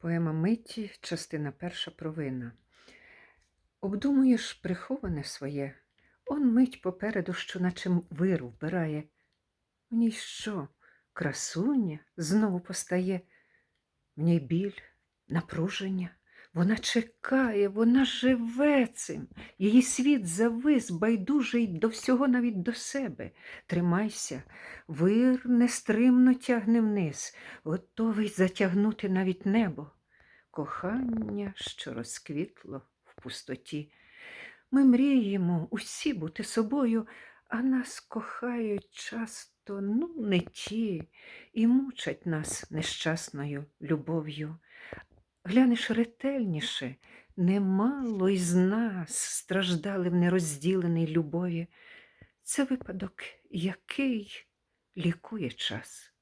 Поема Миті, частина перша провина. Обдумуєш приховане своє, он мить попереду, що наче виру вбирає. В ній що, красуня знову постає, в ній біль, напруження. Вона чекає, вона живе цим. Її світ завис, байдужий до всього, навіть до себе. Тримайся, вир нестримно тягне вниз, готовий затягнути навіть небо. Кохання, що розквітло в пустоті. Ми мріємо усі бути собою, а нас кохають часто, ну, не ті, і мучать нас нещасною любов'ю. Глянеш ретельніше, немало із нас страждали в нерозділеній любові. Це випадок, який лікує час.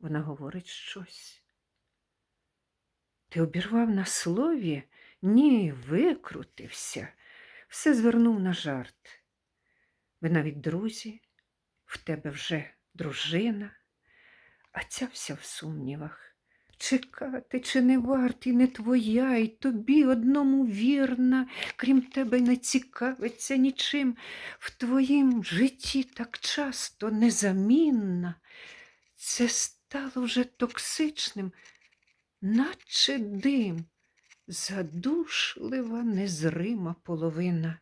Вона говорить щось. Ти обірвав на слові? Ні, викрутився, все звернув на жарт. Ви навіть друзі, в тебе вже дружина, а ця вся в сумнівах. Чекати, чи не варт і не твоя, і тобі одному вірна, крім тебе не цікавиться нічим. В твоїм житті так часто незамінна. Це стало вже токсичним, наче дим, задушлива, незрима половина.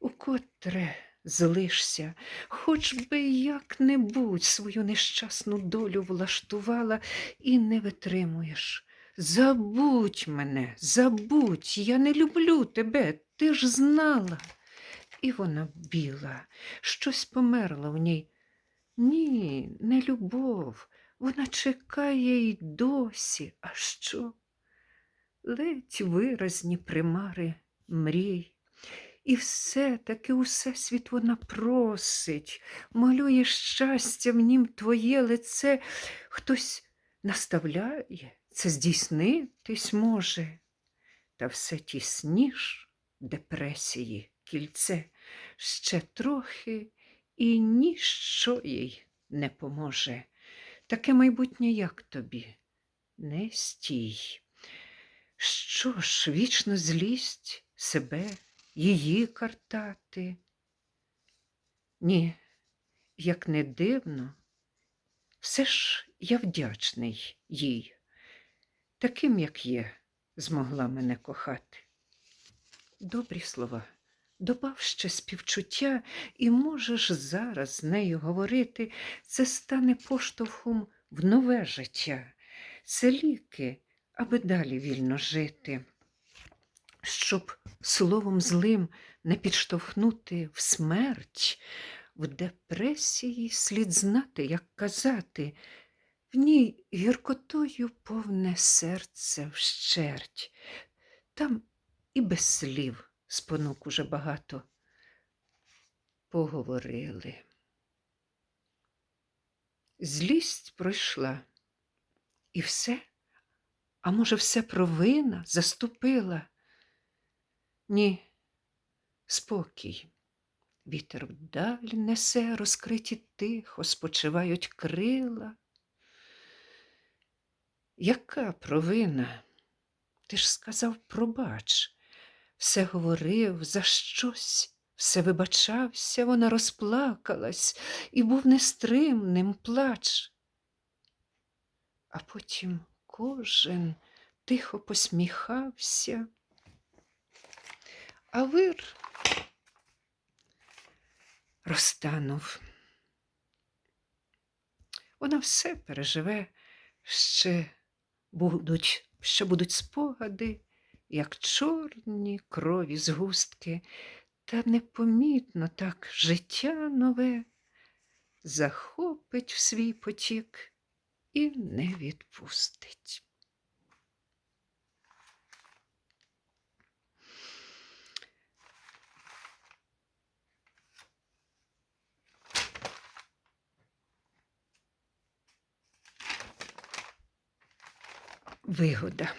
Укотре злишся, хоч би як-небудь свою нещасну долю влаштувала і не витримуєш. Забудь мене, забудь, я не люблю тебе, ти ж знала. І вона біла, щось померло в ній. Ні, не любов, вона чекає й досі. А що? Ледь виразні примари мрій. І все-таки усе світ вона просить, малює щастя в нім твоє лице. Хтось наставляє, це здійснитись може. Та все тісніш депресії кільце, ще трохи і ніщо їй не поможе. Таке майбутнє, як тобі, не стій. Що ж, вічно злість себе, її картати? Ні, як не дивно, все ж я вдячний їй, таким, як є, змогла мене кохати. Добрі слова, добав ще співчуття, і можеш зараз з нею говорити, це стане поштовхом в нове життя, це ліки, аби далі вільно жити щоб словом злим не підштовхнути в смерть, в депресії слід знати, як казати, в ній гіркотою повне серце вщерть. Там і без слів спонук уже багато поговорили. Злість пройшла, і все, а може, все провина заступила. Ні, спокій. Вітер вдаль несе, розкриті тихо, спочивають крила. Яка провина? Ти ж сказав, пробач, все говорив за щось, все вибачався, вона розплакалась і був нестримним плач. А потім кожен тихо посміхався. А вир розтанув. Вона все переживе, ще будуть, ще будуть спогади, як чорні крові згустки, та непомітно так життя нове захопить в свій потік і не відпустить. Вигода.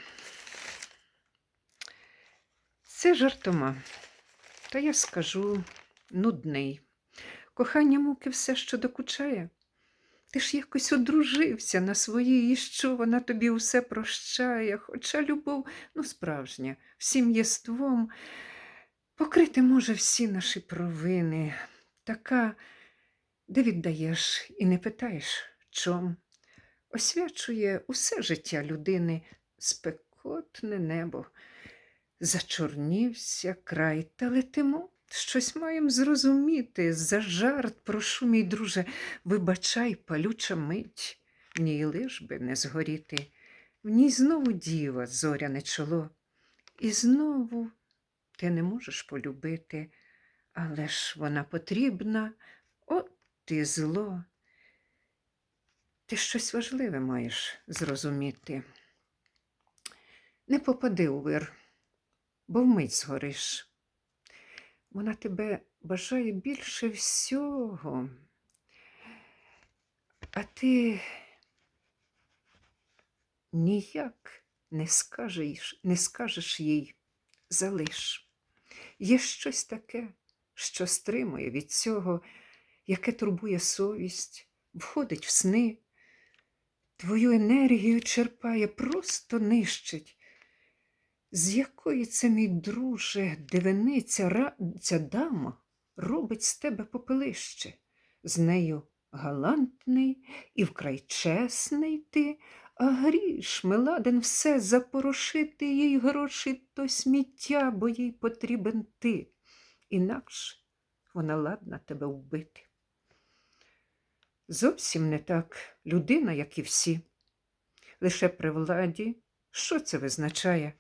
Це жартома, та я скажу нудний. Кохання муки все, що докучає. Ти ж якось одружився на своїй, і що вона тобі усе прощає, хоча любов, ну, справжня, всім єством покрити може всі наші провини. Така, де віддаєш і не питаєш, чом, освячує усе життя людини спекотне небо. Зачорнівся край, та летимо. Щось маєм зрозуміти. За жарт, прошу, мій друже, вибачай, палюча мить, в ній лиш би не згоріти. В ній знову діва, зоряне чоло, і знову ти не можеш полюбити, але ж вона потрібна, от ти зло. Ти щось важливе маєш зрозуміти. Не попади у вир, бо вмить згориш. Вона тебе бажає більше всього. А ти ніяк не скажеш, не скажеш їй залиш. Є щось таке, що стримує від цього, яке турбує совість, входить в сни, твою енергію черпає, просто нищить. З якої це, мій друже, дивиниця ра... ця дама робить з тебе попелище, з нею галантний і вкрай чесний ти, а гріш, миладен, все запорошити їй гроші то сміття, бо їй потрібен ти. Інакше вона ладна тебе вбити. Зовсім не так людина, як і всі. Лише при владі, що це визначає?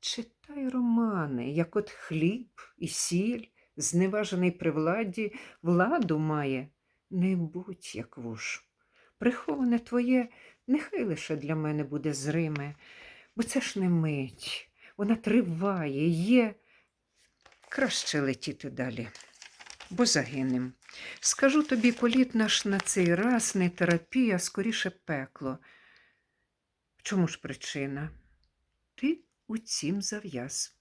Читай романи, як от хліб і сіль, зневажений при владі, владу має, не будь як вуж. Приховане твоє, нехай лише для мене буде зриме, бо це ж не мить, вона триває, є. Краще летіти далі, бо загинем. Скажу тобі, політ наш на цей раз не терапія, а скоріше пекло. Чому ж причина? Ти у цім зав'яз.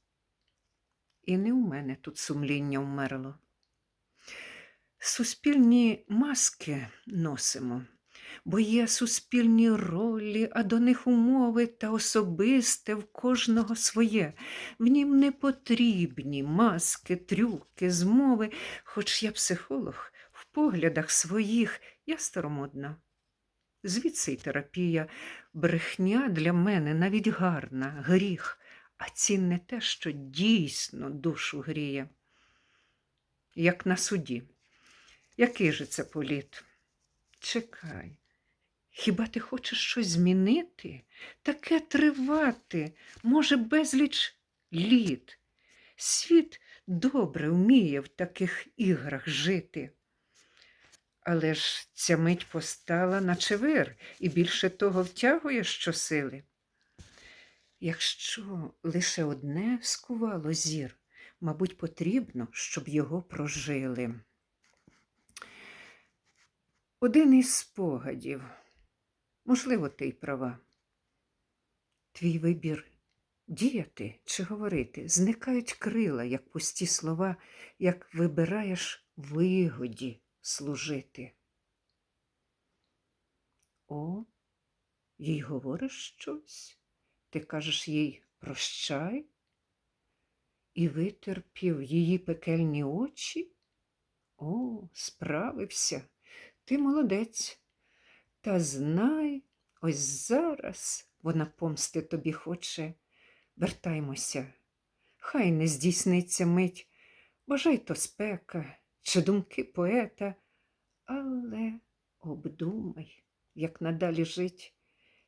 І не у мене тут сумління вмерло. Суспільні маски носимо, бо є суспільні ролі, а до них умови та особисте в кожного своє. В нім не потрібні маски, трюки, змови, хоч я психолог, в поглядах своїх я старомодна. Звідси й терапія, брехня для мене навіть гарна, гріх, а цінне те, що дійсно душу гріє. Як на суді. Який же це політ? Чекай, хіба ти хочеш щось змінити? Таке тривати, може, безліч літ. Світ добре вміє в таких іграх жити. Але ж ця мить постала, наче вир, і більше того втягує щосили. Якщо лише одне скувало зір, мабуть, потрібно, щоб його прожили. Один із спогадів, можливо, ти й права. Твій вибір діяти чи говорити, зникають крила, як пусті слова, як вибираєш вигоді служити. О, їй говориш щось? Ти кажеш їй прощай? І витерпів її пекельні очі? О, справився, ти молодець. Та знай, ось зараз вона помсти тобі хоче. Вертаймося, хай не здійсниться мить, бажай то спека чи думки поета, але обдумай, як надалі жить.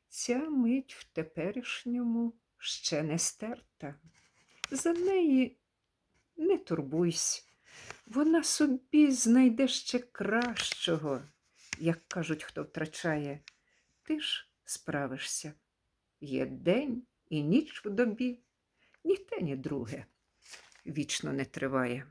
Ця мить в теперішньому ще не стерта. За неї не турбуйся, вона собі знайде ще кращого, як кажуть, хто втрачає. Ти ж справишся. Є день і ніч в добі, ні те, ні друге вічно не триває.